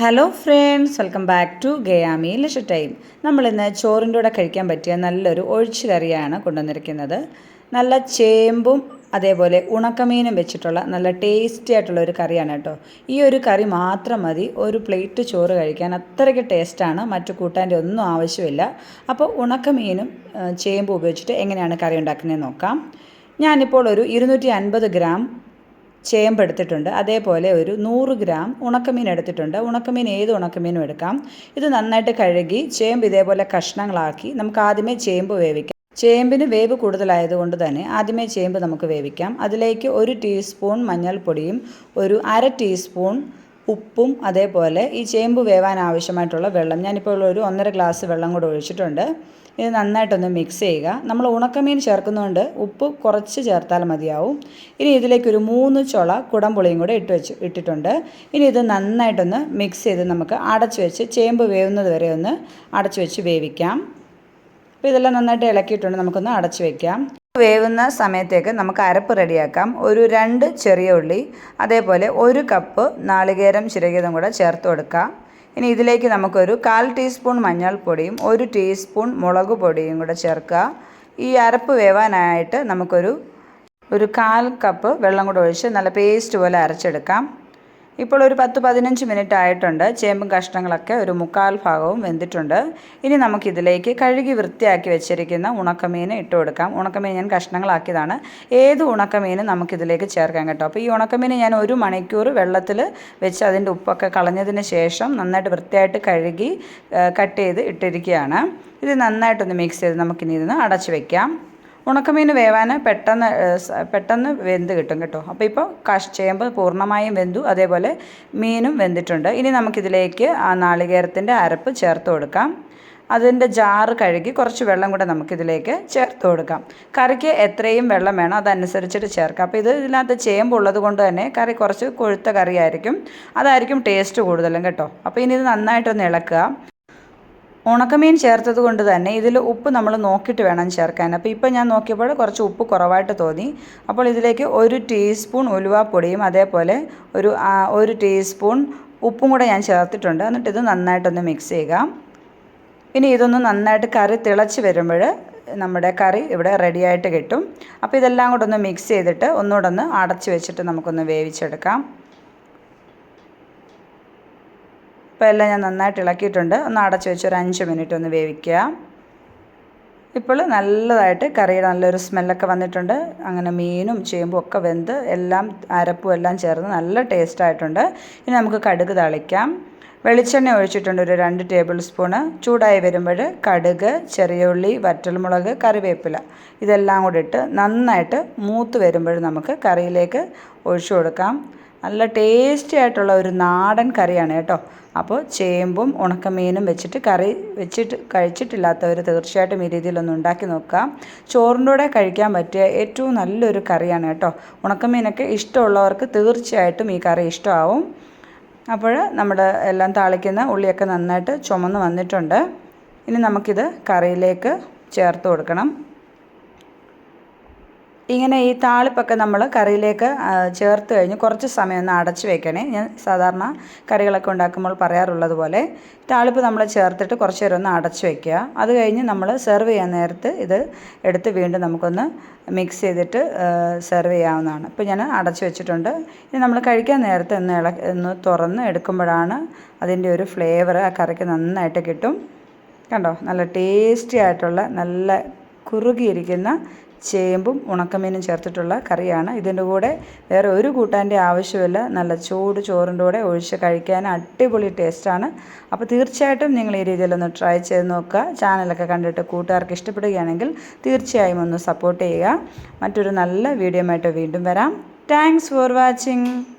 Hello friends welcome back to ഗയാമി ലഷ time നമ്മളിന്ന് ചോറിന്റെ കൂടെ കഴിക്കാൻ പറ്റിയ നല്ലൊരു ഒഴിച്ചു കറിയാണ് കൊണ്ടുവന്നിരിക്കുന്നത്. നല്ല ചേമ്പും അതേപോലെ ഉണക്കമീനും വെച്ചിട്ടുള്ള നല്ല ടേസ്റ്റി ആയിട്ടുള്ള ഒരു കറിയാണ് കേട്ടോ. ഈ ഒരു കറി മാത്രം മതി. ഒരു പ്ലേറ്റ് ചോറ് കഴിക്കാൻ അത്രയ്ക്ക് ടേസ്റ്റാണ് മറ്റു കൂട്ടാന്റെ ഒന്നും ആവശ്യമില്ല. അപ്പോൾ ഉണക്കമീനും ചേമ്പും ഉപയോഗിച്ചിട്ട് എങ്ങനെയാണ് കറി ഉണ്ടാക്കുന്നതെന്ന് നോക്കാം. ഞാനിപ്പോൾ ഒരു ഇരുന്നൂറ്റി അൻപത് ഗ്രാം ചേമ്പ് എടുത്തിട്ടുണ്ട് അതേപോലെ ഒരു നൂറ് ഗ്രാം ഉണക്കമീൻ എടുത്തിട്ടുണ്ട്. ഉണക്കമീൻ ഏത് ഉണക്കമീനും എടുക്കാം. ഇത് നന്നായിട്ട് കഴുകി ചേമ്പ് ഇതേപോലെ കഷ്ണങ്ങളാക്കി നമുക്ക് ആദ്യമേ ചേമ്പ് വേവിക്കാം. ചേമ്പിന് വേവ് കൂടുതലായതുകൊണ്ട് തന്നെ ആദ്യമേ ചേമ്പ് നമുക്ക് വേവിക്കാം. അതിലേക്ക് ഒരു ടീസ്പൂൺ മഞ്ഞൾപ്പൊടിയും ഒരു അര ടീസ്പൂൺ ഉപ്പും അതേപോലെ ഈ ചേമ്പ് വേവാൻ ആവശ്യമായിട്ടുള്ള വെള്ളം. ഞാനിപ്പോൾ ഒരു ഒന്നര ഗ്ലാസ് വെള്ളം കൂടെ ഒഴിച്ചിട്ടുണ്ട്. ഇത് നന്നായിട്ടൊന്ന് മിക്സ് ചെയ്യുക. നമ്മൾ ഉണക്കമീൻ ചേർക്കുന്നതുകൊണ്ട് ഉപ്പ് കുറച്ച് ചേർത്താൽ മതിയാവും. ഇനി ഇതിലേക്ക് ഒരു മൂന്ന് ചുള കുടംപുളിയും കൂടെ ഇട്ട് വെച്ച് ഇട്ടിട്ടുണ്ട്. ഇനി ഇത് നന്നായിട്ടൊന്ന് മിക്സ് ചെയ്ത് നമുക്ക് അടച്ചു വെച്ച് ചേമ്പ് വേവുന്നത് വരെ ഒന്ന് അടച്ചു വെച്ച് വേവിക്കാം. അപ്പോൾ ഇതെല്ലാം നന്നായിട്ട് ഇളക്കിയിട്ടുണ്ട്. നമുക്കൊന്ന് അടച്ചു വെക്കാം. വേവുന്ന സമയത്തേക്ക് നമുക്ക് അരപ്പ് റെഡിയാക്കാം. ഒരു രണ്ട് ചെറിയ ഉള്ളി അതേപോലെ ഒരു കപ്പ് നാളികേരം ചിരകിയതും കൂടെ ചേർത്ത് കൊടുക്കാം. ഇനി ഇതിലേക്ക് നമുക്കൊരു കാൽ ടീസ്പൂൺ മഞ്ഞൾപ്പൊടിയും ഒരു ടീസ്പൂൺ മുളക് പൊടിയും കൂടെ ചേർക്കുക. ഈ അരപ്പ് വേവാനായിട്ട് നമുക്കൊരു ഒരു കാൽ കപ്പ് വെള്ളം കൂടെ ഒഴിച്ച് നല്ല പേസ്റ്റ് പോലെ അരച്ചെടുക്കാം. ഇപ്പോൾ ഒരു പത്ത് പതിനഞ്ച് മിനിറ്റ് ആയിട്ടുണ്ട്. ചേമ്പും കഷ്ണങ്ങളൊക്കെ ഒരു മുക്കാൽ ഭാഗവും വെന്തിട്ടുണ്ട്. ഇനി നമുക്കിതിലേക്ക് കഴുകി വൃത്തിയാക്കി വെച്ചിരിക്കുന്ന ഉണക്കമീൻ ഇട്ട് കൊടുക്കാം. ഉണക്കമീൻ ഞാൻ കഷ്ണങ്ങളാക്കിയതാണ്. ഏത് ഉണക്കമീനും നമുക്കിതിലേക്ക് ചേർക്കാം കേട്ടോ. അപ്പോൾ ഈ ഉണക്കമീൻ ഞാൻ ഒരു മണിക്കൂർ വെള്ളത്തിൽ വെച്ച് അതിന്റെ ഉപ്പൊക്കെ കളഞ്ഞതിന് ശേഷം നന്നായിട്ട് വൃത്തിയായിട്ട് കഴുകി കട്ട് ചെയ്ത് ഇട്ടിരിക്കുകയാണ്. ഇത് നന്നായിട്ടൊന്ന് മിക്സ് ചെയ്ത് നമുക്കിനി ഇതിന് അടച്ചു വയ്ക്കാം ഉണക്കമീൻ വേവാൻ പെട്ടെന്ന് പെട്ടെന്ന് വെന്ത് കിട്ടും കേട്ടോ. അപ്പോൾ ഇപ്പോൾ കഷ് ചേമ്പ് പൂർണമായും വെന്തു. അതേപോലെ മീനും വെന്തിട്ടുണ്ട്. ഇനി നമുക്കിതിലേക്ക് ആ നാളികേരത്തിന്റെ അരപ്പ് ചേർത്ത് കൊടുക്കാം. അതിന്റെ ജാറ് കഴുകി കുറച്ച് വെള്ളം കൂടെ നമുക്കിതിലേക്ക് ചേർത്ത് കൊടുക്കാം. കറിക്ക് എത്രയും വെള്ളം വേണം അതനുസരിച്ചിട്ട് ചേർക്കാം. അപ്പോൾ ഇത് ഇതിനകത്ത് ചേമ്പ് ഉള്ളത് കൊണ്ട് തന്നെ കറി കുറച്ച് കൊഴുത്ത കറിയായിരിക്കും. അതായിരിക്കും ടേസ്റ്റ് കൂടുതലും കേട്ടോ. അപ്പോൾ ഇനി ഇത് നന്നായിട്ടൊന്ന് ഇളക്കുക. ഉണക്കമീൻ ചേർത്തത് കൊണ്ട് തന്നെ ഇതിൽ ഉപ്പ് നമ്മൾ നോക്കിയിട്ട് വേണം ചേർക്കാൻ. അപ്പോൾ ഇപ്പോൾ ഞാൻ നോക്കിയപ്പോൾ കുറച്ച് ഉപ്പ് കുറവായിട്ട് തോന്നി. അപ്പോൾ ഇതിലേക്ക് ഒരു ടീസ്പൂൺ ഉലുവാപ്പൊടിയും അതേപോലെ ഒരു ഒരു ടീസ്പൂൺ ഉപ്പും കൂടെ ഞാൻ ചേർത്തിട്ടുണ്ട്. എന്നിട്ട് ഇത് നന്നായിട്ടൊന്ന് മിക്സ് ചെയ്യുക. ഇനി ഇതൊന്ന് നന്നായിട്ട് കറി തിളച്ച് വരുമ്പോൾ നമ്മുടെ കറി ഇവിടെ റെഡിയായിട്ട് കിട്ടും. അപ്പോൾ ഇതെല്ലാം കൂടെ ഒന്ന് മിക്സ് ചെയ്തിട്ട് ഒന്നുകൂടെ ഒന്ന് അടച്ച് വെച്ചിട്ട് നമുക്കൊന്ന് വേവിച്ചെടുക്കാം. ഇപ്പോൾ എല്ലാം ഞാൻ നന്നായിട്ട് ഇളക്കിയിട്ടുണ്ട്. ഒന്ന് അടച്ച് വെച്ച് ഒരു അഞ്ച് മിനിറ്റ് ഒന്ന് വേവിക്കുക. ഇപ്പോൾ നല്ലതായിട്ട് കറിയുടെ നല്ലൊരു സ്മെല്ലൊക്കെ വന്നിട്ടുണ്ട്. അങ്ങനെ മീനും ചേമ്പും ഒക്കെ വെന്ത് എല്ലാം അരപ്പും എല്ലാം ചേർന്ന് നല്ല ടേസ്റ്റ് ആയിട്ടുണ്ട്. ഇനി നമുക്ക് കടുക് തളിക്കാം. വെളിച്ചെണ്ണ ഒഴിച്ചിട്ടുണ്ട് ഒരു രണ്ട് ടേബിൾ സ്പൂണ് ചൂടായി വരുമ്പോൾ കടുക് ചെറിയ ഉള്ളി വറ്റൽമുളക് കറിവേപ്പില ഇതെല്ലാം കൂടി ഇട്ട് നന്നായിട്ട് മൂത്ത് വരുമ്പോൾ നമുക്ക് കറിയിലേക്ക് ഒഴിച്ചു കൊടുക്കാം. നല്ല ടേസ്റ്റി ആയിട്ടുള്ള ഒരു നാടൻ കറിയാണ് കേട്ടോ. അപ്പോൾ ചേമ്പും ഉണക്കമീനും വെച്ചിട്ട് കറി വെച്ചിട്ട് കഴിച്ചിട്ടില്ലാത്തവർ തീർച്ചയായിട്ടും ഈ രീതിയിലൊന്ന് ഉണ്ടാക്കി നോക്കാം. ചോറിന്റെ കൂടെ കഴിക്കാൻ പറ്റിയ ഏറ്റവും നല്ലൊരു കറിയാണ് കേട്ടോ. ഉണക്കമീനൊക്കെ ഇഷ്ടമുള്ളവർക്ക് തീർച്ചയായിട്ടും ഈ കറി ഇഷ്ടമാവും. അപ്പോൾ നമ്മൾ എല്ലാം താളിക്കുന്ന ഉള്ളിയൊക്കെ നന്നായിട്ട് ചുമന്ന് വന്നിട്ടുണ്ട്. ഇനി നമുക്കിത് കറിയിലേക്ക് ചേർത്ത് കൊടുക്കണം. ഇങ്ങനെ ഈ താളിപ്പൊക്കെ നമ്മൾ കറിയിലേക്ക് ചേർത്ത് കഴിഞ്ഞ് കുറച്ച് സമയം ഒന്ന് അടച്ച് വെക്കണേ. ഞാൻ സാധാരണ കറികളൊക്കെ ഉണ്ടാക്കുമ്പോൾ പറയാറുള്ളത് പോലെ താളിപ്പ് നമ്മൾ ചേർത്തിട്ട് കുറച്ച് നേരം ഒന്ന് അടച്ച് വെക്കുക. അത് കഴിഞ്ഞ് നമ്മൾ സെർവ് ചെയ്യാൻ നേരത്ത് ഇത് എടുത്ത് വീണ്ടും നമുക്കൊന്ന് മിക്സ് ചെയ്തിട്ട് സെർവ് ചെയ്യാവുന്നതാണ്. ഇപ്പോൾ ഞാൻ അടച്ച് വെച്ചിട്ടുണ്ട്. ഇനി നമ്മൾ കഴിക്കാൻ നേരത്തെ ഒന്ന് ഇള ഒന്ന് തുറന്ന് എടുക്കുമ്പോഴാണ് അതിന്റെ ഒരു ഫ്ലേവർ ആ കറിക്ക് നന്നായിട്ട് കിട്ടും. കണ്ടോ? നല്ല ടേസ്റ്റി ആയിട്ടുള്ള നല്ല കുറുകിയിരിക്കുന്ന ചേമ്പും ഉണക്കമീനും ചേർത്തിട്ടുള്ള കറിയാണ്. ഇതിന്റെ കൂടെ വേറെ ഒരു കൂട്ടാന്റെ ആവശ്യമില്ല നല്ല ചൂട് ചോറിന്റെ കൂടെ ഒഴിച്ച് കഴിക്കാൻ അടിപൊളി ടേസ്റ്റാണ്. അപ്പോൾ തീർച്ചയായിട്ടും നിങ്ങൾ ഈ രീതിയിലൊന്ന് ട്രൈ ചെയ്ത് നോക്കുക. ചാനലൊക്കെ കണ്ടിട്ട് കൂട്ടുകാർക്ക് ഇഷ്ടപ്പെടുകയാണെങ്കിൽ തീർച്ചയായും ഒന്ന് സപ്പോർട്ട് ചെയ്യുക. മറ്റൊരു നല്ല വീഡിയോ വീണ്ടും വരാം. Thanks for watching.